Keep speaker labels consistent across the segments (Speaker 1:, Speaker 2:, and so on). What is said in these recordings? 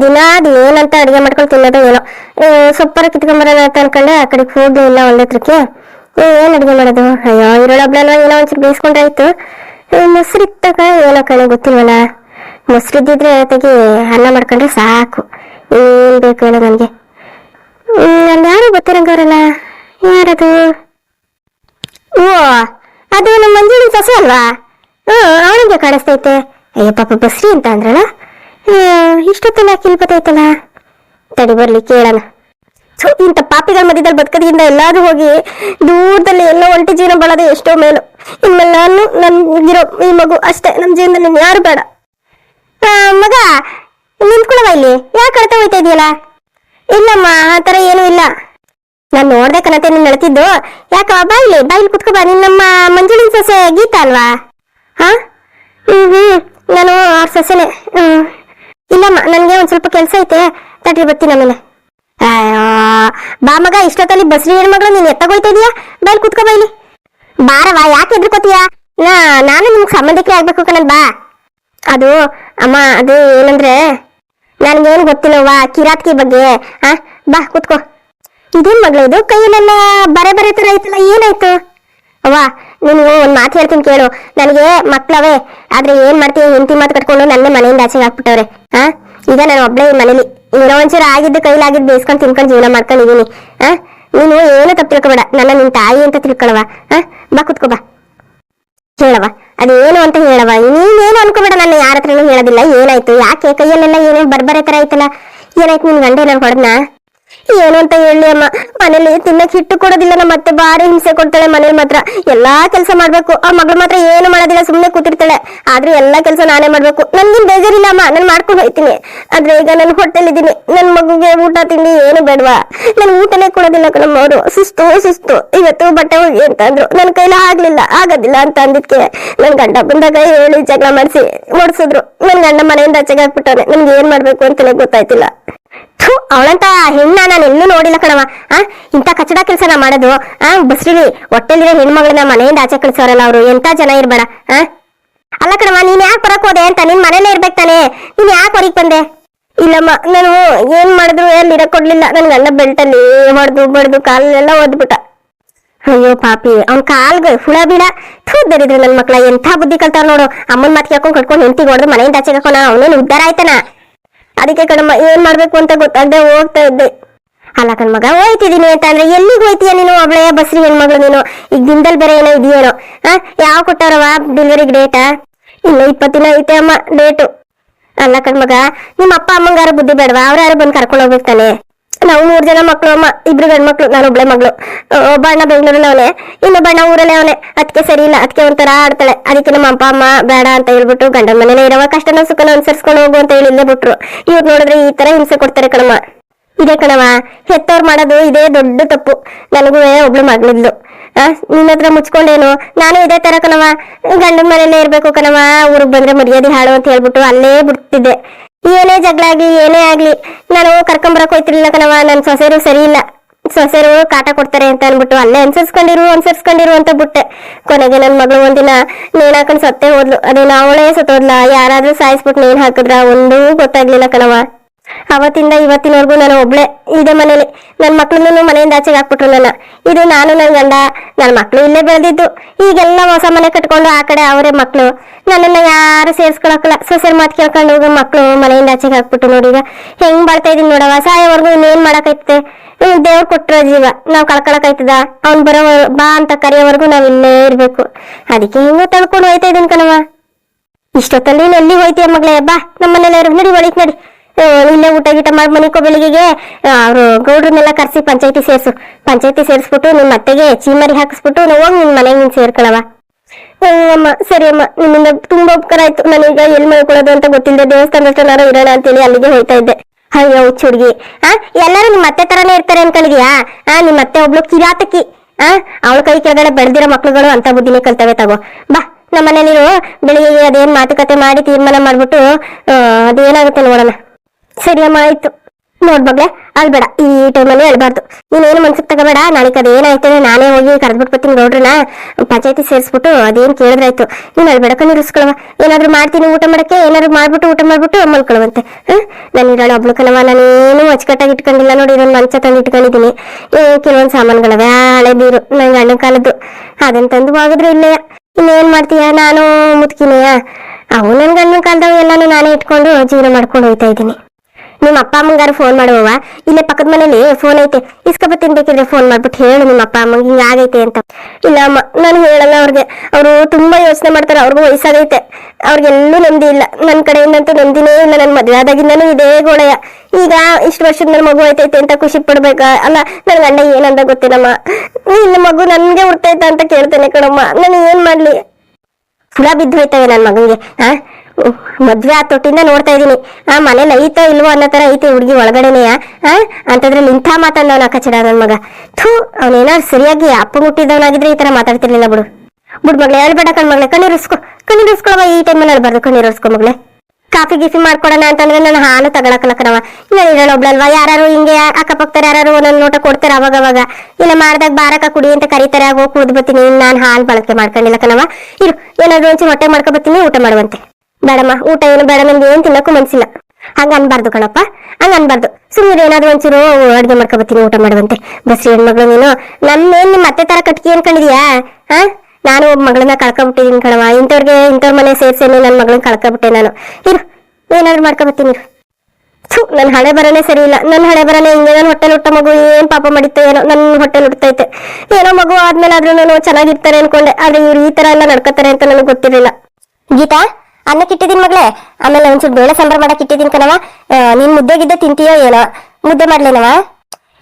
Speaker 1: ದಿನ ಅದು ಏನಂತ ಅಡಿಗೆ ಮಾಡ್ಕೊಂಡು ತಿನ್ನೋದು ಏನೋ. ಸೊಪ್ಪರ ಕಿತ್ಕೊಂಬರೋಣ ಅಂತ ಅನ್ಕೊಂಡೆ ಆ ಕಡೆ ಫುಡ್ ಇಲ್ಲ ಒಂದೇ ಹತ್ರಕ್ಕೆ ಏನ್ ಅಡಿಗೆ ಮಾಡೋದು? ಅಯ್ಯೋ ಇರೋಳೊಬ್ಳಲ್ವ ಏನೋ ಒಂಚೂರು ಮೊಸರು ಇತ್ತಾಗ ಏನೋ ಕಣೆ ಗೊತ್ತಿಲ್ವಲ್ಲ? ಮೊಸರು ಇದ್ದಿದ್ರೆ ತೆಗಿ ಅನ್ನ ಮಾಡ್ಕೊಂಡ್ರೆ ಸಾಕು. ಏನ್ ಬೇಕು ಹೇಳ ನನಗೆ. ಅಲ್ಲಿ ಯಾರು ಗೊತ್ತಿರಂಗವ್ರಲ್ಲ? ಯಾರದು? ಓ, ಅದು ನಮ್ಮ ಮಂಜುಳಿ ಸೊಸೆ ಅಲ್ವಾ? ಹ್ಮ್, ಅವನಿಗೆ ಕಾಣಿಸ್ತೈತೆ. ಅಯ್ಯ, ಪಾಪ, ಬಸ್ರಿ ಅಂತ ಅಂದ್ರಲ್ಲ? ಹ್ಮ್, ಕಿಲ್ ಬತ್ತೈತಲ್ಲ? ತಡಿ ಬರ್ಲಿ ಕೇಳೋಣ. ಇಂಥ ಪಾಪಿಗಳ ಮಧ್ಯದಲ್ಲಿ ಬದುಕದಿಂದ ಎಲ್ಲಾದ್ರೂ ಹೋಗಿ ದೂರದಲ್ಲಿ ಎಲ್ಲೋ ಒಂಟಿ ಜೀವನ ಬಳದೆ ಎಷ್ಟೋ ಮೇಲು. ಇನ್ಮೇಲೆ ನಾನು ನನ್ಗಿರೋ ಈ ಮಗು ಅಷ್ಟೇ ನಮ್ಮ ಜೀವನದಲ್ಲಿ ಇನ್ ಯಾರು ಬೇಡ. ಮಗ ನಿಂತ್ಕೊಳವ ಇಲ್ಲಿ? ಯಾಕೆ ಕಳ್ತಾ ಹೋಯ್ತಾ ಇದೆಯಲ್ಲ? ಇಲ್ಲಮ್ಮ ಆ ಥರ ಏನೂ ಇಲ್ಲ. ನಾನು ನೋಡ್ದೆ ಕಣತೆ ನೀನು ನಡ್ತಿದ್ದು ಯಾಕ ಬಾ ಇಲ್ಲಿ ಕುತ್ಕೋ ಬಾ. ನಿನ್ನಮ್ಮ ಮಂಜುಳಿನ ಸೊಸೆ ಗೀತಾ ಅಲ್ವಾ? ಹಾ ಹ್ಞೂ ಹ್ಞೂ ನಾನು ಅವ್ರ ಸೊಸೆನೆ. ಹ್ಮ್. ಇಲ್ಲಮ್ಮ ನನ್ಗೆ ಒಂದ್ ಸ್ವಲ್ಪ ಕೆಲ್ಸ ಐತೆ. ತಟ್ರಿ ಬರ್ತೀನಿ ಆಮೇಲೆ ಬಾ ಮಗ, ಇಷ್ಟೊತ್ತಲ್ಲಿ ಬಸ್ರಿ ಹೆಣ್ಮಗಳು ನೀನ್ ಎತ್ತಗೋಯ್ತಾ ಇದೀಯಾ? ಬೈಲ್ ಕುತ್ಕೋ ಬೈಲಿ ಬಾರವಾ ಯಾಕೆ ಎದ್ರುಕೋತೀಯ ನಾ, ನಾನು ನಿಮ್ಗೆ ಸಂಬಂಧಕ್ಕೆ ಆಗ್ಬೇಕು ಕಣಲ್, ಬಾ. ಅದು, ಅಮ್ಮ, ಅದು ಏನಂದ್ರೆ, ನನಗೇನು ಗೊತ್ತಿಲ್ಲವ್ವ, ಕಿರಾತ್ಕಿ ಬಗ್ಗೆ. ಆ, ಬಾ, ಕುತ್ಕೋ. ಇದೇನ್ ಮಗಳು ಇದು? ಕೈಯಲ್ಲೆಲ್ಲ ಬರೆ ಬರೆ ತರ ಐತಲ್ಲ, ಏನಾಯ್ತು? ಅವ್ವ, ನೀನು ಒಂದು ಮಾತು ಹೇಳ್ತೀನಿ ಕೇಳು. ನನಗೆ ಮಕ್ಕಳವೇ ಆದ್ರೆ ಏನು ಮಾಡ್ತೀಯ? ಹೆಂಡತಿ ಮಾತು ಕಟ್ಕೊಂಡು ನನ್ನ ಮನೆಯಿಂದ ಆಚೆಗೆ ಹಾಕ್ಬಿಟ್ಟವ್ರೆ. ಹಾ ಈಗ ನಾನು ಒಬ್ಬಳೇ ಮನೇಲಿ. ಏನೋ ಒಂಚೂರು ಆಗಿದ್ದು ಕೈಲಾಗಿದ್ದು ಬೇಯಿಸ್ಕೊಂಡು ತಿನ್ಕೊಂಡು ಜೀವನ ಮಾಡ್ಕೊಂಡಿದ್ದೀನಿ ಹಾ ನೀನು ಏನು ತಪ್ಪು ತಿಳ್ಕೊಬೇಡ. ನನ್ನ ನಿನ್ನ ತಾಯಿ ಅಂತ ತಿಳ್ಕೊಳವ ಹಾ ಬಾ ಕುತ್ಕೋ, ಬಾ. ಹೇಳವ ಅದೇನು ಅಂತ ಹೇಳವ ನೀನೇನು ಅನ್ಕೋಬೇಡ ನನ್ನ ಯಾರ ಹತ್ರನೂ ಹೇಳೋದಿಲ್ಲ. ಏನಾಯ್ತು? ಯಾಕೆ? ಕೈಯಲ್ಲೆಲ್ಲ ಏನೇನು ಬರ್ಬರೆ ತರ ಐತಲ್ಲ? ಏನಾಯ್ತು ನಿನ್ ಗಂಡ ಏನಾರು ಹೊಡೆದ್ನಾ? ಏನು ಅಂತ ಹೇಳಿ ಅಮ್ಮ. ಮನೇಲಿ ತಿನ್ನಕ್ ಹಿಟ್ಟು ಕೊಡೋದಿಲ್ಲ, ನಮ್ಮ ಮತ್ತೆ ಬಾರಿ ಹಿಂಸೆ ಕೊಡ್ತಾಳೆ ಮನೇಲಿ ಮಾತ್ರ. ಎಲ್ಲಾ ಕೆಲಸ ಮಾಡ್ಬೇಕು. ಆ ಮಗಳು ಮಾತ್ರ ಏನು ಮಾಡೋದಿಲ್ಲ, ಸುಮ್ನೆ ಕೂತಿರ್ತಾಳೆ. ಆದ್ರೆ ಎಲ್ಲಾ ಕೆಲಸ ನಾನೇ ಮಾಡ್ಬೇಕು. ನನ್ಗಿನ್ ಬೇಜಾರಿಲ್ಲ ಅಮ್ಮ. ನಾನು ಮಾಡ್ಕೊಂಡು ಹೋಯ್ತೀನಿ. ಆದ್ರೆ ಈಗ ನಾನು ಹೊಟ್ಟೆಲಿದ್ದೀನಿ. ನನ್ ಮಗುಗೆ ಊಟ, ತಿಂಡಿ ಏನು ಬೇಡವಾ? ನನ್ ಊಟನೇ ಕೊಡೋದಿಲ್ಲ ಕಣಮ್ಮ ಅವರು. ಸುಸ್ತು ಸುಸ್ತು. ಇವತ್ತು ಬಟ್ಟೆ ಹೋಗಿ ಅಂತ ಅಂದ್ರು. ನನ್ ಕೈಲ ಆಗ್ಲಿಲ್ಲ. ಆಗೋದಿಲ್ಲ ಅಂತ ಅಂದಿದ್ಕೆ ನನ್ ಗಂಡ ಬಂದಾಗ ಹೇಳಿ ಜಗಳ ಮಾಡಿಸಿ ಓಡಿಸಿದ್ರು ನನ್ ಗಂಡ ಮನೆಯಿಂದ ಆಚೆಗೆ ಹಾಕ್ಬಿಟ್ಟವ್ರೆ ನನ್ಗೆ ಏನ್ ಮಾಡ್ಬೇಕು ಅಂತಲೇ ಗೊತ್ತಾಯ್ತಿಲ್ಲ. ಅವಳಂತ ಹೆಣ್ಣ ನಾನು ಎಲ್ಲೂ ನೋಡಿಲ್ಲ ಕಣವ ಆ, ಇಂಥ ಕಚಡ ಕೆಲಸ ನಾ ಮಾಡೋದು, ಆ ಬಸ್ರಿಲಿ ಹೊಟ್ಟೆಲಿರೋ ಹೆಣ್ಮಗಳನ್ನ ಮನೆಯಿಂದ ಆಚೆ ಕಳ್ಸೋರಲ್ಲ ಅವರು ಎಂತ ಜನ ಇರ್ಬೇಡ, ಆ? ಅಲ್ಲ ಕಣವ ನೀನ್ ಯಾಕೆ ಬರಕ್ ಹೋದೆ ಅಂತ, ನಿನ್ ಮನೇಲೆ ಇರ್ಬೇಕು ತಾನೆ. ನೀನ್ ಯಾಕೆ ಹೊರಗೆ ಬಂದೆ? ಇಲ್ಲಮ್ಮ, ನಾನು ಏನ್ ಮಾಡಿದ್ರು ಎಲ್ಲಿ ಇರಕ್ ಕೊಡ್ಲಿಲ್ಲ. ನನ್ ಗಂಡ ಬೆಲ್ಟಲ್ಲಿ ಹೊಡೆದು, ಬಡ್ದು, ಕಾಲೆಲ್ಲ ಓದ್ಬಿಟ್ಟ ಅಯ್ಯೋ ಪಾಪಿ, ಅವ್ನ್ ಕಾಲ್ಗೆ ಹುಳ ಬೀಳ. ಥೂ, ದರಿದ್ರು ನನ್ ಮಕ್ಳ, ಎಂಥ ಬುದ್ಧಿ ಕಲ್ತಾರ ನೋಡು. ಅಮ್ಮನ್ ಮಾತು ಕೇಳ್ಕೊಂಡು ಕಟ್ಕೊಂಡು ಹೆಂಡತಿ ಹೊಡೆದು ಮನೆಯಿಂದ ಆಚೆ ಹಾಕೋಣ ಅವನೇನು ಉದ್ದಾರ ಆಯ್ತಾನ? ಅದಕ್ಕೆ ಕಣಮ್ಮ, ಏನ್ ಮಾಡ್ಬೇಕು ಅಂತ ಗೊತ್ತಾಗದೆ ಹೋಗ್ತಾ ಇದ್ದೆ. ಅಲ್ಲ ಕಣ್ಮಗ ಹೋಯ್ತಿದೀನಿ ಅಂತ ಅಂದ್ರೆ ಎಲ್ಲಿಗೆ ಹೋಯ್ತೀಯ ನೀನು ಒಬ್ಳೆಯ ಬಸ್ರಿ ಹೆಣ್ಮಗಳು ನೀನು? ಈಗ ದಿನದಲ್ಲಿ ಬೇರೆ ಏನೋ ಇದೆಯೇನೋ, ಆ? ಯಾವ ಕೊಟ್ಟಾರವ ಡೆಲಿವರಿ ಡೇಟಾ ಇಲ್ಲ ಇಪ್ಪತ್ತು ದಿನ ಐತೆ ಅಮ್ಮ ಡೇಟು ಅಲ್ಲ ಕಣ್ಮಗ, ನಿಮ್ಮ ಅಪ್ಪ ಅಮ್ಮಂಗಾರ ಬುದ್ಧಿ ಬೇಡವಾ? ಅವ್ರ ಯಾರು ಬಂದು ಕರ್ಕೊಂಡು ಹೋಗ್ಬೇಕು ತಾನೆ? ನಾವು ಮೂರ್ ಜನ ಮಕ್ಳು, ಅಮ್ಮ, ಇಬ್ರು ಗಂಡ್ ಮಕ್ಳು ನಾನು ಒಬ್ಳೆ ಮಗಳು. ಒಬ್ಬ ಅಣ್ಣ ಬೆಂಗಳೂರಲ್ಲಿ ಅವನೇ ಇನ್ನೊಬ್ಬ ಅಣ್ಣ ಊರಲ್ಲೇ ಅವನೇ ಅದಕ್ಕೆ ಸರಿ ಇಲ್ಲ ಅದಕ್ಕೆ ಒಂಥರ ಆಡ್ತಾಳೆ. ಅದಕ್ಕೆ ನಮ್ಮ ಅಪ್ಪ, ಅಮ್ಮ ಬೇಡ ಅಂತ ಹೇಳ್ಬಿಟ್ಟು ಗಂಡನ ಮನೇಲೆ ಇರುವ. ಕಷ್ಟನ ಸುಖನ ಅನುಸರಿಸ್ಕೊಂಡು ಹೋಗು ಅಂತ ಹೇಳಿ ಇಲ್ಲೇ ಬಿಟ್ರು. ಇವ್ರು ನೋಡಿದ್ರೆ ಈ ತರ ಹಿಂಸೆ ಕೊಡ್ತಾರೆ ಕಣಮ್ಮ. ಇದೇ ಕಣವ ಹೆತ್ತವ್ರು ಮಾಡೋದು ಇದೇ ದೊಡ್ಡ ತಪ್ಪು. ನನಗೂ ಒಬ್ಳು ಮಗಳಿದ್ಲು. ನಿನ್ನ ಹತ್ರ ಮುಚ್ಕೊಂಡೇನು? ನಾನು ಇದೇ ತರ ಕಣವ ಗಂಡನ ಮನೇಲೇ ಇರ್ಬೇಕು ಕಣವ ಊರಿಗೆ ಬಂದ್ರೆ ಮರ್ಯಾದೆ ಹಾಳು ಅಂತ ಹೇಳ್ಬಿಟ್ಟು ಅಲ್ಲೇ ಬಿಡ್ತಿದ್ದೆ. ಏನೇ ಜಗಳ ಆಗ್ಲಿ, ಏನೇ ಆಗ್ಲಿ, ನಾನು ಕರ್ಕೊಂಬರಕ್ ಹೋಯ್ತಿರ್ಲಿಲ್ಲ ಕಣವ ನನ್ ಸೊಸೆರು ಸರಿ ಇಲ್ಲ ಸೊಸೆರು ಕಾಟ ಕೊಡ್ತಾರೆ ಅಂತ ಅನ್ಬಿಟ್ಟು ಅಲ್ಲೇ ಅನ್ಸರ್ಸ್ಕೊಂಡಿರು ಅನ್ಸರ್ಸ್ಕೊಂಡಿರು ಅಂತ ಬಿಟ್ಟೆ. ಕೊನೆಗೆ ನನ್ ಮಗಳು ಒಂದಿನ ನೇಣ್ ಹಾಕೊಂಡ್ ಸತ್ತೇ ಹೋದ್ಲು. ಅದೇನು ಅವಳೇ ಸತ್ತೋದ್ಲ, ಯಾರಾದ್ರೂ ಸಾಯಿಸ್ಬಿಟ್ಟು ನೇಣ್ ಹಾಕಿದ್ರ ಒಂದೂ ಗೊತ್ತಾಗ್ಲಿಲ್ಲ ಕಣವ ಅವತ್ತಿಂದ ಇವತ್ತಿನವರೆಗೂ ನಾನು ಒಬ್ಳೆ ಇದೆ ಮನೇಲಿ. ನನ್ನ ಮಕ್ಳನ್ನೂ ಮನೆಯಿಂದ ಆಚೆಗೆ ಹಾಕ್ಬಿಟ್ರು ನನ್ನ. ಇದು ನಾನು ನನ್ನ ಗಂಡ ನನ್ನ ಮಕ್ಳು ಇಲ್ಲೇ ಬೆಳೆದಿದ್ದು. ಈಗೆಲ್ಲ ಹೊಸ ಮನೆ ಕಟ್ಕೊಂಡು ಆ ಕಡೆ ಅವರೇ ಮಕ್ಳು. ನನ್ನನ್ನು ಯಾರು ಸೇರ್ಸ್ಕೊಳಕಲ್ಲ ಸೊಸೆರ್ ಮಾತು ಕೇಳ್ಕೊಂಡು ಹೋಗೋ ಮಕ್ಳು ಮನೆಯಿಂದ ಆಚೆಗೆ ಹಾಕ್ಬಿಟ್ಟು ನೋಡಿ ಈಗ. ಹೆಂಗ್ ಬಾಳ್ತಾ ಇದೀನಿ ನೋಡವ ಸಾಯವರೆಗೂ ಇನ್ನೇನ್ ಮಾಡಕೈತೆ ದೇವ್ರು ಕೊಟ್ಟಿರೋ ಜೀವ. ನಾವು ಕಳ್ಕೊಳಕೈತದ ಅವ್ನ್ ಬರೋ ಬಾ ಅಂತ ಕರೆಯೋವರೆಗೂ ನಾವ್ ಇಲ್ಲೇ ಇರ್ಬೇಕು. ಅದಕ್ಕೆ ಹೆಂಗೋ ತಳ್ಕೊಂಡು ಹೋಯ್ತಾ ಇದೀನಿ ಕಣವ ಇಷ್ಟೊತ್ತಲ್ಲಿ ಎಲ್ಲಿ ಹೋಯ್ತೀಯ ಮಗಳೇ? ಬಾ ನಮ್ಮ ಮನೇಲಿ. ನಡಿ ಒಳಗ್ ನಡಿ. ಇಲ್ಲೇ ಊಟ ಗೀಟ ಮಾಡಿ ಮನಿಕೋ ಬೆಳಿಗ್ಗೆಗೆ. ಅವರು ಗೌಡ್ರನ್ನೆಲ್ಲ ಕರ್ಸಿ ಪಂಚಾಯತಿ ಸೇರ್ಸು. ಪಂಚಾಯತಿ ಸೇರಿಸ್ಬಿಟ್ಟು ನಿಮ್ಮ ಅತ್ತೆಗೆ ಚೀಮರಿ ಹಾಕಿಸ್ಬಿಟ್ಟು ನಾವು ಹೋಗಿ ನಿನ್ ಮನೆಗೆ ನೀನು ಸೇರ್ಕೊಳವ. ಅಮ್ಮ, ಸರಿ ಅಮ್ಮ, ನಿಮ್ಮಿಂದ ತುಂಬಾ ಉಪಕಾರ ಆಯ್ತು. ನಾನೀಗ ಎಲ್ಲಿ ಮಾಡ್ಕೊಳ್ಳೋದು ಅಂತ ಗೊತ್ತಿಲ್ಲದೆ ದೇವಸ್ಥಾನ ಹತ್ರನಾರು ಇರೋಣ ಅಂತೇಳಿ ಅಲ್ಲಿಗೆ ಹೋಯ್ತಾ ಇದ್ದೆ. ಅಯ್ಯೋ ಹುಚ್ಚ್ ಹುಡ್ಗಿ ಆ, ಎಲ್ಲರೂ ನಿಮ್ಮ ಅತ್ತೆ ತರನೇ ಇರ್ತಾರೆ ಅನ್ಕೊಂಡಿದ್ಯಾ? ಆ ನಿಮ್ಮ ಅತ್ತೆ ಒಬ್ಳು ಕಿರಾತಕಿ. ಆ, ಅವಳ ಕೈ ಕೆಳಗಡೆ ಬೆಳೆದಿರೋ ಮಕ್ಳುಗಳು ಅಂತ ಬುದ್ಧಿನೇ ಕಲ್ತವೆ ತಗೋ. ಬಾ ನಮ್ಮ ಮನೇಲಿರು ಬೆಳಿಗ್ಗೆ ಅದೇನ್ ಮಾತುಕತೆ ಮಾಡಿ ತೀರ್ಮಾನ ಮಾಡ್ಬಿಟ್ಟು ಅದೇನಾಗುತ್ತೆ ನೋಡೋಣ. ಸರಿ ಅಮ್ಮ, ಆಯ್ತು. ನೋಡ್ಬಗ್ಲೆ ಅಳ್ಬೇಡ ಈ ಟೈಮಲ್ಲಿ ಅಳ್ಬಾರ್ದು ನೀನೇನು ಮನ್ಸಿಗೆ ತಗೋಬೇಡ, ನಾಳೆ ಅದು ಅಂದ್ರೆ ನಾನೇ ಹೋಗಿ ಕರೆದ್ಬಿಟ್ಬಿಡ್ತೀನಿ ಗೌಡ್ರನ್ನ. ಪಂಚಾಯತಿ ಸೇರಿಸ್ಬಿಟ್ಟು ಅದೇನು ಕೇಳಿದ್ರಾಯ್ತು. ನೀನು ಅಳ್ಬೇಡ ಕಣ್ಣೀರಿಸ್ಕೊಳವ ಏನಾದ್ರು ಮಾಡ್ತೀನಿ ಊಟ ಮಾಡಕ್ಕೆ, ಏನಾದ್ರು ಮಾಡ್ಬಿಟ್ಟು ಊಟ ಮಾಡ್ಬಿಟ್ಟು ಮಲ್ಕೊಳವಂತೆ. ನಾನು ಇರೋಳು ಒಬ್ಳು ಕಣವ ನಾನೇನು ಅಚ್ಚುಕಟ್ಟಾಗಿ ಇಟ್ಕೊಂಡಿಲ್ಲ ನೋಡಿ ಇದೊಂದು ಮಂಚ ತಂದು ಇಟ್ಕೊಂಡಿದ್ದೀನಿ ಕೆಲವೊಂದು ಸಾಮಾನುಗಳವೆ, ಹಳೆ ಬೀರು, ನಂಗೆ ಹಣ್ಣಿನ ಕಾಲದ್ದು. ಅದನ್ನ ತಂದು ಹೋಗಿದ್ರು ಇಲ್ಲೇ. ಇನ್ನೇನು ಮಾಡ್ತೀಯ? ನಾನು ಮುತ್ಕಿನೆಯ ಅವು ನನ್ಗೆ ಗಂಡನ ಕಾಲದವು ಎಲ್ಲಾನು ನಾನೇ ಇಟ್ಕೊಂಡು ಜೀವನ ಮಾಡ್ಕೊಂಡು ಹೋಯ್ತಾ ಇದ್ದೀನಿ. ನಿಮ್ಮ ಅಪ್ಪ ಅಮ್ಮಂಗಾರ ಫೋನ್ ಮಾಡುವವ ಇಲ್ಲೇ ಪಕ್ಕದ ಮನೇಲಿ ಫೋನ್ ಐತೆ. ಇಸ್ಕೊಬತ್ತೀನಿ ಬೇಕಿದ್ರೆ ಫೋನ್ ಮಾಡ್ಬಿಟ್ಟು ಹೇಳು ನಿಮ್ಮ ಅಪ್ಪ ಅಮ್ಮಂಗೆ ಹಿಂಗ ಆಗೈತೆ ಅಂತ. ಇಲ್ಲ ಅಮ್ಮ ನಾನು ಹೇಳಲ್ಲ ಅವ್ರಿಗೆ. ಅವರು ತುಂಬಾ ಯೋಚನೆ ಮಾಡ್ತಾರೆ ಅವ್ರಿಗೂ ವಯಸ್ಸಾಗೈತೆ. ಅವ್ರಿಗೆಲ್ಲೂ ನೆಮ್ಮದಿ ಇಲ್ಲ. ನನ್ನ ಕಡೆಯಿಂದಂತೂ ನೆಮ್ಮದಿನೇ ಇಲ್ಲ. ನನ್ನ ಮದುವೆ ಆದಾಗಿಂದನೂ ಇದೇ ಗೋಳೆಯ. ಈಗ ಇಷ್ಟು ವರ್ಷದ ನನ್ನ ಮಗು ಐತೈತೆ ಅಂತ ಖುಷಿ ಪಡ್ಬೇಕಾ? ಅಲ್ಲ ನನ್ನ ಗಂಡ ಏನಂತ ಗೊತ್ತಿಲ್ಲಮ್ಮ. ನಿನ್ನ ಮಗು ನನ್ಗೆ ಹುಡ್ತೈತ ಅಂತ ಕೇಳ್ತೇನೆ ಕಣಮ್ಮ. ನಾನು ಏನ್ ಮಾಡ್ಲಿ? ಹುಳ ಬಿದ್ದು ಹೋಯ್ತವೆ ನನ್ನ ಮಗನಿಗೆ ಉಹ್, ಮದ್ವೆ ಆ ತೊಟ್ಟಿಂದ ನೋಡ್ತಾ ಇದೀನಿ ಆ, ಮನೇಲಿ ಐತೋ ಇಲ್ವೋ ಅನ್ನೋ ತರ ಐತೆ ಹುಡುಗಿ ಒಳಗಡೆನೆಯ ಆ? ಅಂತದ್ರಲ್ಲಿ ಇಂಥ ಮಾತಂದವನ ಕಚಡ ನನ್ ಮಗ. ಥೂ ಅವನೇನಾದ್ರು ಸರಿಯಾಗಿ ಅಪ್ಪ ಮುಟ್ಟಿದವನಾಗಿದ್ರೆ ಈ ತರ ಮಾತಾಡ್ತಿರ್ಲಿಲ್ಲ ಬಿಡು. ಬಿಡ್ ಮಗ್ಳೆ, ಹೇಳ್ಬೇಡ ಕಣ್ ಮಗ್ಳೆ ಕಣ್ಣೀರಿಸ್ಕೊ ಕಣ್ಣೀರಿಸ್ಕೊಳವ ಈ ಟೈಮಲ್ಲಿ ಹೇಳ್ಬಾರ್ದು ಕಣ್ಣೀರಿಸ್ಕೊ ಮಗ್ಳೆ. ಕಾಫಿ ಗೀಫಿ ಮಾಡ್ಕೊಡೋಣ ಅಂತಂದ್ರೆ ನಾನು ಹಾಲು ತಗೊಳಕಲ್ಲ ಕಣವ ನಾನು ಇರೋಣ ಒಬ್ಳಲ್ವಾ? ಯಾರು ಹಿಂಗೆ ಅಕ್ಕಪಕ್ಕದ ಯಾರು ಒಂದೊಂದು ನೋಟ ಕೊಡ್ತಾರೆ ಅವಾಗ ಅವಾಗ. ಇಲ್ಲ ಮಾಡ್ದಾಗ ಬಾರಕ ಕುಡಿ ಅಂತ ಕರೀತಾರೆ ಹೋಗಿ ಕುಡ್ದು ಬರ್ತೀನಿ. ನಾನು ಹಾಲು ಬಳಕೆ ಮಾಡ್ಕೊಂಡಿಲ್ಲ ಕಣವ ಇರು, ಏನಾದ್ರು ಒಂಚೂರು ಹೊಟ್ಟೆ ಮಾಡ್ಕೊ ಬರ್ತೀನಿ, ಊಟ ಮಾಡುವಂತೆ. ಬೇಡಮ್ಮ, ಊಟ ಏನು ಬೇಡ, ನಮ್ಗೆ ಏನ್ ತಿನ್ನಕ್ಕೂ ಮನ್ಸಿಲ್ಲ. ಹಂಗ ಅನ್ಬಾರ್ದು ಕಣಪ್ಪ, ಹಂಗ ಅನ್ಬಾರ್ದು. ಸುಮ್ಮನೆ ಏನಾದ್ರು ಒಂಚೂರು ಅಡ್ಗೆ ಮಾಡ್ಕೊಬತ್ತೀನಿ ಊಟ ಮಾಡುವಂತೆ. ಬಸ್ರಿ ಹೆಣ್ಮಗಳು ನೀನು, ನನ್ನೇನ್ ನಿಮ್ಮ ಅತ್ತೆ ತರ ಕಟ್ಕಿ ಅನ್ಕೊಂಡಿದ್ಯಾ ಹಾ ನಾನು ಒಬ್ಬ ಮಗಳನ್ನ ಕಳ್ಕೊಂಬಿಟ್ಟಿದ್ದೀನಿ ಕಣವ ಇಂಥವ್ರಿಗೆ, ಇಂಥವ್ರ ಮನೆ ಸೇರ್ಸೇನೆ ನನ್ನ ಮಗಳನ್ನ ಕಳ್ಕೊಬಿಟ್ಟೆ ನಾನು. ಇರು, ಏನಾದ್ರು ಮಾಡ್ಕೊಬತ್ತೀನಿ ಥು ನನ್ನ ಹಣೆ ಬರನೇ ಸರಿ ಇಲ್ಲ. ನನ್ನ ಹಳೆ ಬರನೆ ಹಿಂಗೆ ನನ್ ಹೊಟ್ಟೆಲ್ ಹುಟ್ಟ ಮಗು ಏನ್ ಪಾಪ ಮಾಡಿತ್ತು ಏನೋ ನನ್ನ ಹೊಟ್ಟೆಲ್ ಹುಟ್ಟೈತೆ ಏನೋ ಮಗು ಆದ್ಮೇಲೆ ಆದ್ರೂ ನಾನು ಚೆನ್ನಾಗಿರ್ತಾರೆ ಅನ್ಕೊಂಡೆ. ಆದ್ರೆ ಇವ್ರು ಈ ತರ ಎಲ್ಲ ನಡ್ಕೋತಾರೆ ಅಂತ ನನಗೆ ಗೊತ್ತಿರಲಿಲ್ಲ. ಗೀತಾ? ಅನ್ನಕ್ಕೆ ಇಟ್ಟಿದ್ದೀನಿ ಮಗಳೇ? ಆಮೇಲೆ ಒಂಚೂರು ಬೇಳೆ ಸಾಂಬಾರ್ ಮಾಡಕ್ ಇಟ್ಟಿದ್ದೀನಿ ಕಣವ ನೀನ್ ಮುದ್ದೆ ಗಿದ್ದೆ ತಿಂತೀಯೋ ಏನೋ? ಮುದ್ದೆ ಮಾಡ್ಲೇನವ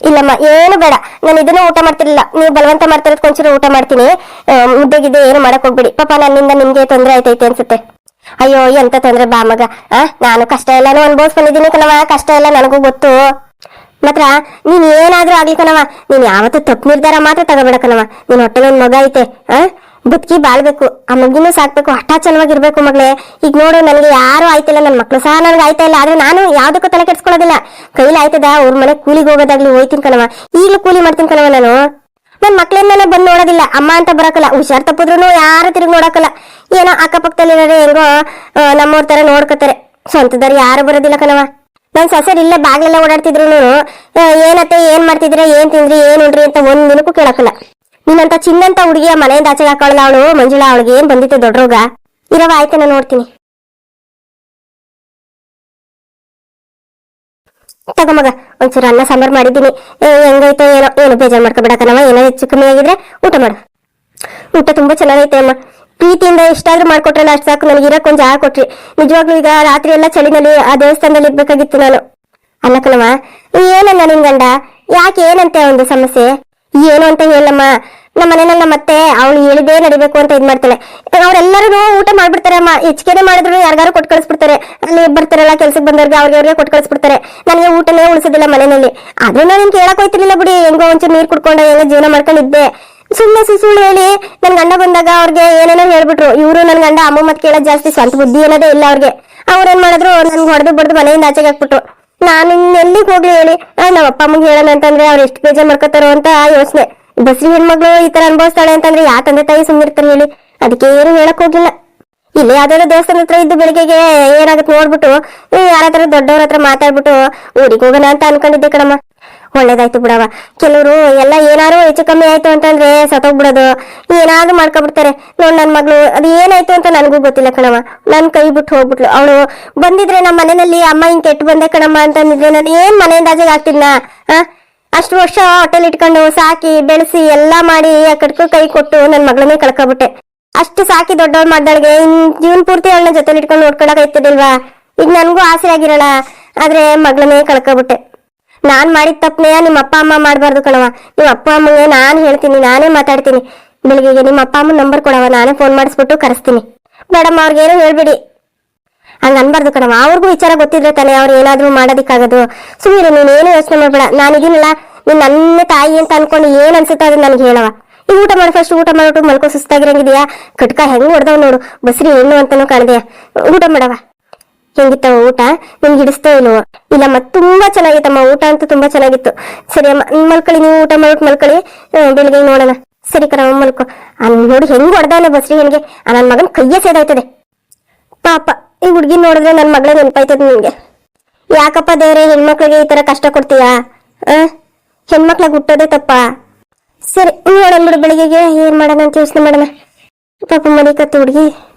Speaker 1: ಇಲ್ಲಮ್ಮ, ಏನು ಬೇಡ. ನಾನು ಇದನ್ನ ಊಟ ಮಾಡ್ತಿರ್ಲಿಲ್ಲ. ನೀವು ಬಲವಂತ ಮಾಡ್ತಿರೋದಕ್ಕೆ ಒಂಚೂರು ಊಟ ಮಾಡ್ತೀನಿ. ಮುದ್ದೆಗಿದ್ದೆ ಮುದ್ದೆ ಗಿದ್ದೆ ಏನು ಮಾಡಕ್ ಹೋಗ್ಬಿಡಿ. ಪಾಪ ನನ್ನಿಂದ ನಿಮ್ಗೆ ತೊಂದರೆ ಆಯ್ತೈತೆ ಅನ್ಸುತ್ತೆ. ಅಯ್ಯೋ, ಎಂತ ತೊಂದ್ರೆ ಬಾ ಮಗ. ಆ, ನಾನು ಕಷ್ಟ ಎಲ್ಲಾನು ಅನ್ಭವಿಸ್ ಬಂದಿದ್ದೀನಿ ಕಣವ ಕಷ್ಟ ಎಲ್ಲ ನನಗೂ ಗೊತ್ತು. ಮಾತ್ರ, ನೀನ್ ಏನಾದ್ರೂ ಆಗ್ಲಿ ಕಣವ ನೀನ್ ಯಾವತ್ತೂ ತಪ್ಪು ನಿರ್ಧಾರ ಮಾತ್ರ ತಗೋಬೇಡ ಕಣವ ನಿನ್ ಹೊಟ್ಟೆಗೆ ಒಂದ್ ಮಗ ಐತೆ. ಆ? ಬದುಕಿ ಬಾಳ್ಬೇಕು, ಆ ಮಗಿನೂ ಸಾಕ್ಬೇಕು ಹಠ ಚೆನ್ನಾಗಿರ್ಬೇಕು ಮಗಳೇ. ಈಗ ನೋಡು, ನನಗೆ ಯಾರು ಆಯ್ತಿಲ್ಲ ನನ್ನ ಮಕ್ಳು ಸಹ ನನಗೆ ಆಯ್ತಾ ಇಲ್ಲ, ಆದ್ರೆ ನಾನು ಯಾವ್ದಕ್ಕೂ ತಲೆ ಕೆಡ್ಸ್ಕೊಳ್ಳೋದಿಲ್ಲ. ಕೈಲಿ ಆಯ್ತದ, ಅವ್ರ ಮನೆ ಕೂಲಿಗೆ ಹೋಗೋದಾಗ್ಲಿ ಹೋಯ್ತೀನಿ ಕಣವ ಈಗಲೂ ಕೂಲಿ ಮಾಡ್ತೀನಿ ಕಣವ ನಾನು. ನನ್ ಮಕ್ಳನ್ನ ಬಂದ್ ನೋಡೋದಿಲ್ಲ, ಅಮ್ಮ ಅಂತ ಬರಕಲ್ಲ, ಹುಷಾರ್ ತಪ್ಪಿದ್ರು ಯಾರು ತಿರುಗಿ ನೋಡಕಲ್ಲ. ಏನೋ ಅಕ್ಕಪಕ್ಕದಲ್ಲಿ ಹೆಂಗೋ ನಮ್ಮವ್ರ ತರ ನೋಡ್ಕೋತಾರೆ. ಸ್ವಂತದವ್ರು ಯಾರು ಬರೋದಿಲ್ಲ ಕಣವ ನನ್ ಸಸರ್ ಇಲ್ಲೇ ಬಾಗ್ಲೆಲ್ಲ ಓಡಾಡ್ತಿದ್ರು ಏನತ್ತೆ, ಏನ್ ಮಾಡ್ತಿದ್ರೆ ಏನ್ ತಿಂದ್ರಿ, ಏನ್ ಉಂಡ್ರಿ ಅಂತ ಒಂದ್ ದಿನಕ್ಕೂ ಕೇಳಕಲ್ಲ. ನೀನಂತ ಚಿನ್ನಂತ ಹುಡುಗಿಯ ಮನೆಯಿಂದ ಆಚೆಗೆ ಹಾಕೊಳ್ಳ ಅವಳು, ಮಂಜುಳಾ, ಅವಳಿಗೆ ಏನ್ ಬಂದಿತ್ತು ದೊಡ್ಡ ರೋಗ? ಇರವ ಆಯ್ತನ ನೋಡ್ತೀನಿ. ತಗೊಮಗ ಒಂಚೂರು ಅನ್ನ ಸಾಂಬಾರ್ ಮಾಡಿದ್ದೀನಿ. ಹೆಂಗೈತೋ ಏನೋ, ಏನು ಬೇಜಾರ್ ಮಾಡ್ಕೋಬೇಡ ಕಣವ ಏನೋ ಹೆಚ್ಚು ಕಮ್ಮಿ ಆಗಿದ್ರೆ ಊಟ ಮಾಡು. ಊಟ ತುಂಬಾ ಚೆನ್ನಾಗೈತೆ ಅಮ್ಮ. ಪ್ರೀತಿಯಿಂದ ಎಷ್ಟಾದ್ರೂ ಮಾಡ್ಕೊಟ್ರಲ್ಲ ಅಷ್ಟು ಸಾಕು, ನನಗೆ ಇರಕ್ ಒಂದು ಜಾಗ ಕೊಟ್ರಿ. ನಿಜವಾಗ್ಲೂ ಈಗ ರಾತ್ರಿ ಎಲ್ಲ ಚಳಿನಲ್ಲಿ, ಆ ದೇವಸ್ಥಾನದಲ್ಲಿ ಇರ್ಬೇಕಾಗಿತ್ತು ನಾನು. ಅಲ್ಲ ಕಣವ ಏನಲ್ಲ ನಿನ್ ಗಂಡ? ಯಾಕೆ ಏನಂತೆ ಒಂದು ಸಮಸ್ಯೆ? ಏನು ಅಂತ ಹೇಳಮ್ಮ. ನಮ್ಮ ಮನೇಲಿ ನಮ್ಮ ಮತ್ತೆ ಅವಳು ಹೇಳಿದೇ ನಡಿಬೇಕು ಅಂತ ಇದ್ ಮಾಡ್ತಾಳೆ. ಅವ್ರೆಲ್ಲರೂ ಊಟ ಮಾಡ್ಬಿಡ್ತಾರೆ ಅಮ್ಮ ಹೆಚ್ಚಿಗೆನೆ ಮಾಡಿದ್ರು ಯಾರಿಗಾರು ಕೊಟ್ಟು ಕಳಿಸ್ಬಿಡ್ತಾರೆ. ಅಲ್ಲಿ ಬರ್ತಾರಲ್ಲ ಕೆಲ್ಸಕ್ಕೆ ಬಂದವ್ರಿಗೆ ಅವ್ರಿಗೆ ಅವ್ರಿಗೆ ಕೊಟ್ಟು ಕಳಿಸ್ಬಿಡ್ತಾರೆ. ನನಗೆ ಊಟನೇ ಉಳಿಸೋದಿಲ್ಲ ಮನೆಯಲ್ಲಿ. ಆದ್ರೂ ನಾನು ಕೇಳಕ್ ಹೋಯ್ತಿರ್ಲಿಲ್ಲ ಬಿಡಿ. ಹೆಂಗೋ ಒಂಚೂರು ನೀರು ಕುಡ್ಕೊಂಡು, ಹೆಂಗೋ ಜೀವನ ಮಾಡ್ಕೊಂಡಿದ್ದೆ. ಸುಮ್ಮನೆ ಸುಸುಳು ಹೇಳಿ ನನ್ ಗಂಡ ಬಂದಾಗ ಅವ್ರಿಗೆ ಏನೇನೋ ಹೇಳ್ಬಿಟ್ರು. ಇವರು ನನ್ ಗಂಡ ಅಮ್ಮ ಮತ್ತೆ ಕೇಳೋದ್ ಜಾಸ್ತಿ ಸ್ವಂತ ಬುದ್ಧಿ ಅನ್ನೋದೇ ಇಲ್ಲ ಅವ್ರಿಗೆ. ಅವ್ರೇನ್ ಮಾಡಿದ್ರು ನನ್ಗೆ ಹೊಡೆದು ಬಡ್ದು ಮನೆಯಿಂದ ಆಚೆಗೆ ಹಾಕ್ಬಿಟ್ರು. ನಾನು ಎಲ್ಲಿಗೆ ಹೋಗ್ಲಿ ಹೇಳಿ? ನಮ್ಮ ಅಪ್ಪ ಅಮ್ಮಗೆ ಹೇಳೋಣ ಅಂತಂದ್ರೆ ಅವ್ರು ಎಷ್ಟು ಬೇಜಾರ್ ಮಾಡ್ಕೋತಾರೋ ಅಂತ ಯೋಚನೆ. ಬಸ್ರಿ ಹೆಣ್ಮಗಳು ಈ ತರ ಅನ್ಭವಿಸ್ತಾಳೆ ಅಂತಂದ್ರೆ ಯಾ ತಂದೆ ತಾಯಿ ಸುಮ್ಮನಿರ್ತಾರೆ ಹೇಳಿ. ಅದಕ್ಕೆ ಏನು ಹೇಳಕ್ ಹೋಗಿಲ್ಲ. ಇಲ್ಲಿ ಯಾವ್ದಾದ್ರು ದೇವಸ್ಥಾನ ಹತ್ರ ಇದ್ದು ಬೆಳಿಗ್ಗೆಗೆ ಏನಾಗುತ್ತೆ ನೋಡ್ಬಿಟ್ಟು ಯಾರ ಹತ್ರ ದೊಡ್ಡವ್ರ ಹತ್ರ ಮಾತಾಡ್ಬಿಟ್ಟು, ಊರಿಗೆ ಹೋಗೋಣ ಅಂತ ಅನ್ಕೊಂಡಿದ್ದೆ ಕಣಮ್ಮ. ಒಳ್ಳೇದಾಯ್ತು ಬಿಡವ ಕೆಲವರು ಎಲ್ಲ ಏನಾರು ಹೆಚ್ಚು ಕಮ್ಮಿ ಆಯ್ತು ಅಂತಂದ್ರೆ ಸತ್ತೋಗ್ಬಿಡೋದು. ಏನಾದ್ರು ಮಾಡ್ಕೊಬಿಡ್ತಾರೆ. ನೋಡ್ ನನ್ ಮಗಳು, ಅದು ಏನಾಯ್ತು ಅಂತ ನನಗೂ ಗೊತ್ತಿಲ್ಲ ಕಣವ ನನ್ ಕೈ ಬಿಟ್ಟು ಹೋಗ್ಬಿಟ್ಲು. ಅವಳು ಬಂದಿದ್ರೆ ನಮ್ಮ ಮನೆಯಲ್ಲಿ ಅಮ್ಮ ಹಿಂಗ್ ಕೆಟ್ಟು ಬಂದೆ ಕಣಮ್ಮ ಅಂತಂದಿದ್ರೆ ನಾನು ಏನ್ ಮನೆಯಿಂದ ಆಚೆಗೆ ಆಗ್ತಿದ್ನ? ಆ? ಅಷ್ಟು ವರ್ಷ ಹೋಟೆಲ್ ಇಟ್ಕೊಂಡು ಸಾಕಿ, ಬೆಳೆಸಿ ಎಲ್ಲಾ ಮಾಡಿ ಆ ಕಡ್ಕು ಕೈ ಕೊಟ್ಟು ನನ್ ಮಗಳನ್ನೇ ಕಳ್ಕೊಬಿಟ್ಟೆ. ಅಷ್ಟು ಸಾಕಿ ದೊಡ್ಡವ್ರು ಮಾಡ್ದಳಿಗೆ ಇನ್ ಜೀವನ ಪೂರ್ತಿ ಅವಳನ್ನ ಜೊತೆಲಿ ಇಟ್ಕೊಂಡು ನೋಡ್ಕೊಳಕ್ ಆಯ್ತದಿಲ್ವಾ ಈಗ ನನ್ಗೂ ಆಸೆ ಆಗಿರಲ್ಲ. ಆದ್ರೆ ಮಗಳನ್ನೇ ಕಳ್ಕೊಬಿಟ್ಟೆ. ನಾನ್ ಮಾಡಿದ ತಪ್ಪನೆಯ ನಿಮ್ಮ ಅಪ್ಪ ಅಮ್ಮ ಮಾಡಬಾರ್ದು ಕಣವ ನಿಮ್ಮ ಅಪ್ಪ ಅಮ್ಮಗೆ ನಾನು ಹೇಳ್ತೀನಿ, ನಾನೇ ಮಾತಾಡ್ತೀನಿ. ಬೆಳಿಗ್ಗೆಗೆ ನಿಮ್ಮ ಅಪ್ಪ ಅಮ್ಮ ನಂಬರ್ ಕೊಡವ ನಾನೇ ಫೋನ್ ಮಾಡಿಸ್ಬಿಟ್ಟು ಕರೆಸ್ತೀನಿ. ಮೇಡಮ್ ಅವ್ರಿಗೇನು ಹೇಳ್ಬಿಡಿ. ಹಂಗ ಅನ್ಬಾರ್ದು ಕಣವ ಅವ್ರಿಗೂ ವಿಚಾರ ಗೊತ್ತಿದ್ರೆ ತಾನೇ ಅವ್ರು ಏನಾದ್ರೂ ಮಾಡೋದಿಕ್ಕಾಗೋದು. ಸುಮ್ಮನೆ ನೀನೇನು ಯೋಚನೆ ಮಾಡ್ಬೇಡ. ನಾನಿದೀನಲ್ಲ, ನೀನ್ ನನ್ನ ತಾಯಿ ಅಂತ ಅನ್ಕೊಂಡು ಏನ್ ಅನ್ಸುತ್ತೆ ಅದು ನನಗೆ ಹೇಳವ ಈ ಊಟ ಮಾಡಿ ಫಸ್ಟ್ ಊಟ ಮಾಡ್ಬಿಟ್ಟು ಮಲ್ಕೋ, ಸುಸ್ತಾಗಿರಂಗಿದ್ಯಾ? ಕಟ್ಕ ಹೆಂಗ್ ಹೊಡೆದವ್ ನೋಡು. ಬಸ್ರಿ ಏನು ಅಂತಾನು ಕಾಣದೆಯಾ? ಊಟ ಮಾಡವ ಹೆಂಗಿತ್ತವ ಊಟ, ನಿಮ್ಗೆ ಹಿಡಿಸ್ತೋ ಇಲ್ಲ ಇಲ್ಲಮ್ಮ ತುಂಬಾ ಚೆನ್ನಾಗಿತ್ತಮ್ಮ, ಊಟ ಅಂತೂ ತುಂಬಾ ಚೆನ್ನಾಗಿತ್ತು. ಸರಿ, ಅಮ್ಮ ಮಲ್ಕೊಳ್ಳಿ, ನೀವು ಊಟ ಮಾಡ್ಬಿಟ್ಟು ಮಲ್ಕೊಳ್ಳಿ. ಬೆಳಿಗ್ಗೆ ನೋಡೋಣ. ಸರಿ ಕರ ಮಲ್ಕೊ. ಅಲ್ಲಿ ನೋಡಿ ಹೆಂಗ್ ಹೊಡೆದಾನೆ ಬಸ್ರಿ ನನಗೆ ನನ್ನ ಮಗನ ಕೈಯೇ ಸೇದಾಯ್ತದೆ. ಪಾಪ, ಈ ಹುಡ್ಗಿ ನೋಡಿದ್ರೆ ನನ್ನ ಮಗಳೇ ನೆನಪಾಯ್ತದೆ ನಿಮಗೆ ಯಾಕಪ್ಪ ದೇವ್ರೆ, ಹೆಣ್ಮಕ್ಳಿಗೆ ಈ ತರ ಕಷ್ಟ ಕೊಡ್ತೀಯಾ? ಆ? ಹೆಣ್ಮಕ್ಳಿಗೆ ಹುಟ್ಟೋದೇ ತಪ್ಪ. ಸರಿ ನೋಡೋಣ ಬಿಡು, ಬೆಳಿಗ್ಗೆಗೆ. ಏನ್ ಮಾಡೋಣ ಅಂತ ಯೋಚನೆ ಮಾಡೋಣ. ಪಾಪ ಮಲಿಕತ್ತು ಹುಡುಗಿ.